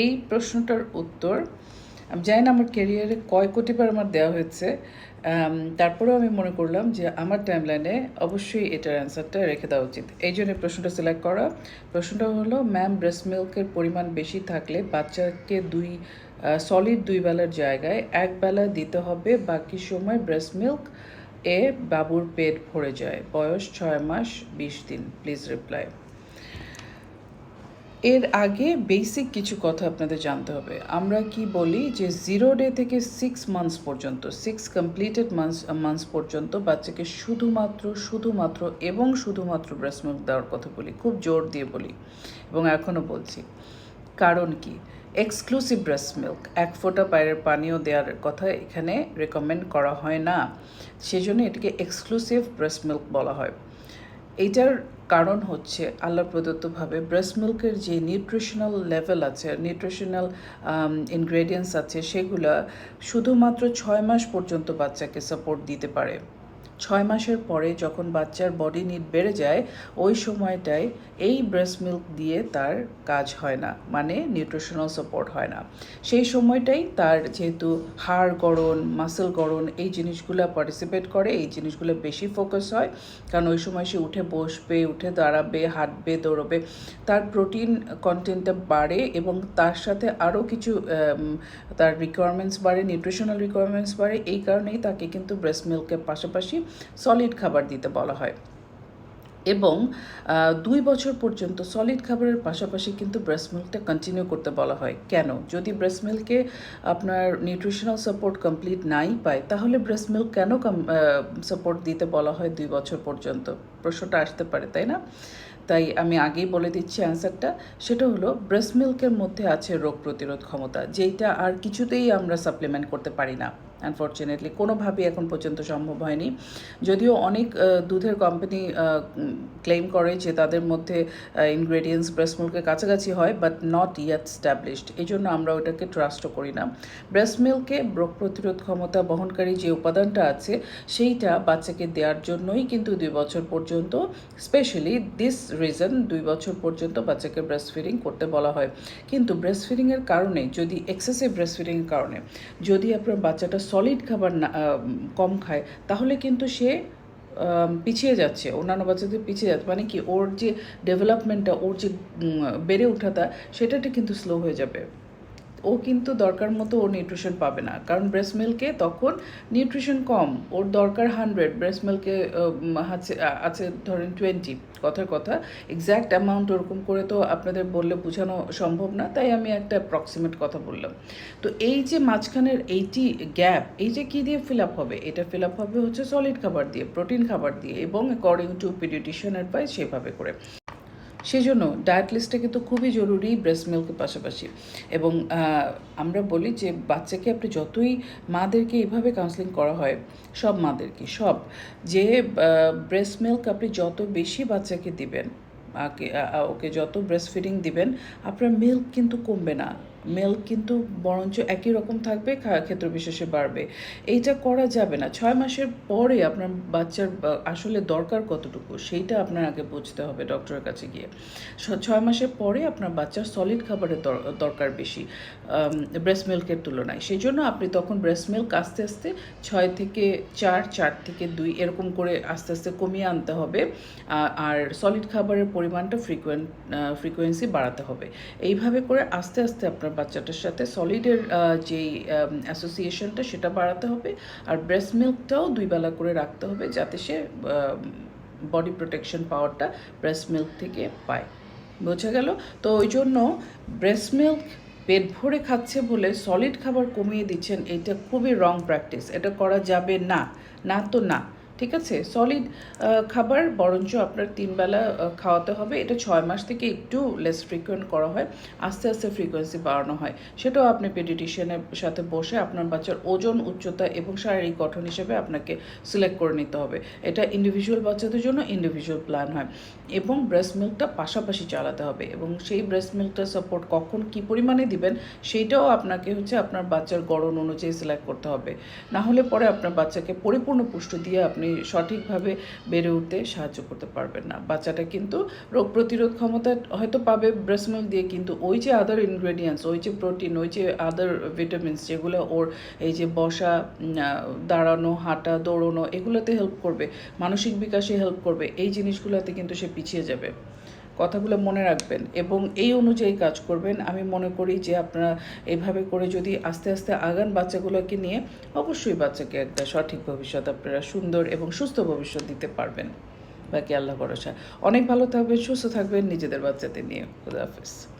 এই প্রশ্নটার উত্তর, আমি জানি না আমার কেরিয়ারে কয় কোটিবার আমার দেওয়া হয়েছে তারপরেও আমি মনে করলাম যে আমার টাইমলাইনে অবশ্যই এটার অ্যান্সারটা রেখে দেওয়া উচিত। এই জন্য প্রশ্নটা সিলেক্ট করা। প্রশ্নটা হলো ম্যাম ব্রেস্ট মিল্কের পরিমাণ বেশি থাকলে বাচ্চাকে দুই সলিড দুই বেলার জায়গায় এক বেলা দিতে হবে, বাকি সময় ব্রেস্ট মিল্ক এ বাবুর পেট ভরে যায়। বয়স ছয় মাস, বিশ দিন। প্লিজ রিপ্লাই এর আগে বেসিক কিছু কথা আপনাদের জানতে হবে। আমরা কি বলি যে জিরো ডে থেকে সিক্স মান্থস পর্যন্ত সিক্স কমপ্লিটেড মান্থস মান্থস পর্যন্ত বাচ্চাকে শুধুমাত্র শুধুমাত্র এবং শুধুমাত্র ব্রেস্ট মিল্ক দেওয়ার কথা বলি, খুব জোর দিয়ে বলি এবং এখনও বলছি। কারণ কি? এক্সক্লুসিভ ব্রেস্ট মিল্ক এক ফোঁটা পায়ের পানীয় দেওয়ার কথা এখানে রেকমেন্ড করা হয় না। সেজন্য এটাকে এক্সক্লুসিভ ব্রেস্ট মিল্ক বলা হয়। এইটার কারণ হচ্ছে আল্লাহ প্রদত্তভাবে ব্রেস্ট মিল্কের যে নিউট্রিশনাল লেভেল আছে নিউট্রিশনাল ইনগ্রেডিয়েন্টস আছে, সেগুলো শুধুমাত্র ছয় মাস পর্যন্ত বাচ্চাকে সাপোর্ট দিতে পারে। ছয় মাসের পরে যখন বাচ্চার বডি নিড বেড়ে যায়, ওই সময়টায় এই ব্রেস্ট মিল্ক দিয়ে তার কাজ হয় না মানে নিউট্রিশনাল সাপোর্ট হয় না। সেই সময়টাই তার যেহেতু হাড় গড়ন মাসেল গড়ন, এই জিনিসগুলো পার্টিসিপেট করে, এই জিনিসগুলো বেশি ফোকাস হয়। কারণ ওই সময় সে উঠে বসবে, উঠে দাঁড়াবে, হাঁটবে, দৌড়বে, তার প্রোটিন কন্টেন্টটা বাড়ে এবং তার সাথে আরও কিছু তার রিকোয়ারমেন্টস বাড়ে নিউট্রিশনাল রিকোয়ারমেন্টস বাড়ে, এই কারণেই তাকে কিন্তু ব্রেস্ট মিল্কের পাশাপাশি সলিড খাবার দিতে বলা হয়। এবং দুই বছর পর্যন্ত সলিড খাবারের পাশাপাশি কিন্তু ব্রেস্ট মিল্কটা কন্টিনিউ করতে বলা হয়। কেন? যদি ব্রেস্ট মিল্কে আপনার নিউট্রিশনাল সাপোর্ট কমপ্লিট নাই পায়, তাহলে ব্রেস্ট মিল্ক কেন সাপোর্ট দিতে বলা হয় দুই বছর পর্যন্ত? প্রশ্নটা আসতে পারে, তাই না? তাই আমি আগেই বলে দিচ্ছি অ্যান্সারটা, সেটা হলো ব্রেস্ট মিল্কের মধ্যে আছে রোগ প্রতিরোধ ক্ষমতা, যেইটা আর কিছুতেই আমরা সাপ্লিমেন্ট করতে পারি না। আনফর্চুনেটলি কোনোভাবেই এখন পর্যন্ত সম্ভব হয়নি। যদিও অনেক দুধের কোম্পানি ক্লেম করে যে তাদের মধ্যে ইনগ্রেডিয়েন্টস ব্রেস্ট মিল্কের কাছাকাছি হয় বাট নট ইয়াট স্ট্যাবলিশড এই জন্য আমরা ওটাকে ট্রাস্টও করি না। ব্রেস্ট মিল্কে রোগ প্রতিরোধ ক্ষমতা বহনকারী যে উপাদানটা আছে, সেইটা বাচ্চাকে দেওয়ার জন্যই কিন্তু দুই বছর পর্যন্ত স্পেশালি দিস রিজন দুই বছর পর্যন্ত বাচ্চাকে ব্রেস্ট ফিডিং করতে বলা হয়। কিন্তু ব্রেস্ট ফিডিংয়ের কারণে, যদি এক্সেসিভ ব্রেস্ট ফিডিংয়ের কারণে, যদি আপনার বাচ্চাটা সলিড খাবার না কম খায়, তাহলে কিন্তু সে পিছিয়ে যাচ্ছে, অন্যান্য বাচ্চাদের পিছিয়ে যাচ্ছে। মানে কি, ওর যে ডেভেলপমেন্টটা ওর যে বেড়ে ওঠাটা সেটাটা কিন্তু স্লো হয়ে যাবে। ও কিন্তু দরকার মতো ওর নিউট্রিশন পাবে না। কারণ ব্রেস্ট মিল্কে তখন নিউট্রিশন কম, ওর দরকার হান্ড্রেড ব্রেস্ট মিল্কে আছে আছে ধরেন টোয়েন্টি কথার কথা। এক্স্যাক্ট অ্যামাউন্ট ওরকম করে তো আপনাদের বললে বোঝানো সম্ভব না, তাই আমি একটা অ্যাপ্রক্সিমেট কথা বললাম। তো এই যে মাঝখানের এইটি গ্যাপ এই যে কী দিয়ে ফিল আপ হবে? এটা ফিল আপ হবে হচ্ছে সলিড খাবার দিয়ে প্রোটিন খাবার দিয়ে এবং অ্যাকর্ডিং টু পিডিটিশিয়ান অ্যাডভাইস সেভাবে করে। সেজন্য ডায়েট লিস্টটা কিন্তু খুবই জরুরি ব্রেস্ট মিল্কের পাশাপাশি। এবং আমরা বলি যে বাচ্চাকে আপনি যতই মাদেরকে এইভাবে কাউন্সেলিং করা হয়, সব মাদেরকে, সব, যে ব্রেস্ট মিল্ক আপনি যত বেশি বাচ্চাকে দিবেন ওকে যত ব্রেস্ট ফিডিং দিবেন, আপনার মিল্ক কিন্তু কমবে না। মিল্ক কিন্তু বরঞ্চ একই রকম থাকবে ক্ষেত্র বিশেষে বাড়বে। এইটা করা যাবে না। ছয় মাসের পরে আপনার বাচ্চার আসলে দরকার কতটুকু, সেইটা আপনার আগে বুঝতে হবে ডক্টরের কাছে গিয়ে। ছয় মাসের পরে আপনার বাচ্চার সলিড খাবারের দর- দরকার বেশি ব্রেস্ট মিল্কের তুলনায়। সেই জন্য আপনি তখন ব্রেস্ট মিল্ক আস্তে আস্তে ছয় থেকে চার চার থেকে দুই এরকম করে আস্তে আস্তে কমিয়ে আনতে হবে। আর সলিড খাবারের পরিমাণটা ফ্রিকোয়েন্ট ফ্রিকোয়েন্সি বাড়াতে হবে। এইভাবে করে আস্তে আস্তে আপনার বাচ্চাটার সাথে সলিডের যেই অ্যাসোসিয়েশনটা সেটা বাড়াতে হবে আর ব্রেস্ট মিল্কটাও দুই বেলা করে রাখতে হবে যাতে সে বডি প্রোটেকশন পাওয়ারটা ব্রেস্ট মিল্ক থেকে পায়। বোঝা গেল? তো ওই জন্য ব্রেস্ট মিল্ক পেট ভরে খাচ্ছে বলে সলিড খাবার কমিয়ে দিচ্ছেন, এটা খুবই রং প্র্যাকটিস এটা করা যাবে না। না তো না। ঠিক আছে? সলিড খাবার, বরঞ্চ আপনার তিন বেলা খাওয়াতে হবে। এটা ছয় মাস থেকে একটু লেস ফ্রিকুয়েন্ট করা হয়। আস্তে আস্তে ফ্রিকোয়েন্সি বাড়ানো হয়। সেটাও আপনি পেডিটিশিয়ানের সাথে বসে আপনার বাচ্চার ওজন, উচ্চতা এবং শারীরিক গঠন হিসেবে আপনাকে সিলেক্ট করে নিতে হবে। এটা ইন্ডিভিজুয়াল বাচ্চাদের জন্য ইন্ডিভিজুয়াল প্ল্যান হয়। এবং ব্রেস্ট মিল্কটা পাশাপাশি চালাতে হবে। এবং সেই ব্রেস্ট মিল্কটা সাপোর্ট কখন কি পরিমাণে দিবেন, সেইটাও আপনাকে হচ্ছে আপনার বাচ্চার গড়ন অনুযায়ী সিলেক্ট করতে হবে। না হলে পরে আপনার বাচ্চাকে পরিপূর্ণ পুষ্টি দিয়ে আপনি আপনি সঠিকভাবে বেড়ে উঠতে সাহায্য করতে পারবেন না। বাচ্চাটা কিন্তু রোগ প্রতিরোধ ক্ষমতা হয়তো পাবে ব্রেস্ট মিল্ক দিয়ে, কিন্তু ওই যে আদার ইনগ্রেডিয়েন্টস ওই যে প্রোটিন ওই যে আদার ভিটামিনস যেগুলো ওর এই যে বসা দাঁড়ানো, হাঁটা, দৌড়ানো, এগুলোতে হেল্প করবে, মানসিক বিকাশে হেল্প করবে, এই জিনিসগুলোতে কিন্তু সে পিছিয়ে যাবে। কথাগুলো মনে রাখবেন এবং এই অনুযায়ী কাজ করবেন। আমি মনে করি যে আপনারা এভাবে করে যদি আস্তে আস্তে আগান বাচ্চাগুলোকে নিয়ে অবশ্যই বাচ্চাকে একটা সঠিক ভবিষ্যৎ আপনারা সুন্দর এবং সুস্থ ভবিষ্যৎ দিতে পারবেন। বাকি আল্লাহ ভরসা। অনেক ভালো থাকবেন, সুস্থ থাকবেন নিজেদের বাচ্চাদের নিয়ে। খুদা হাফেজ।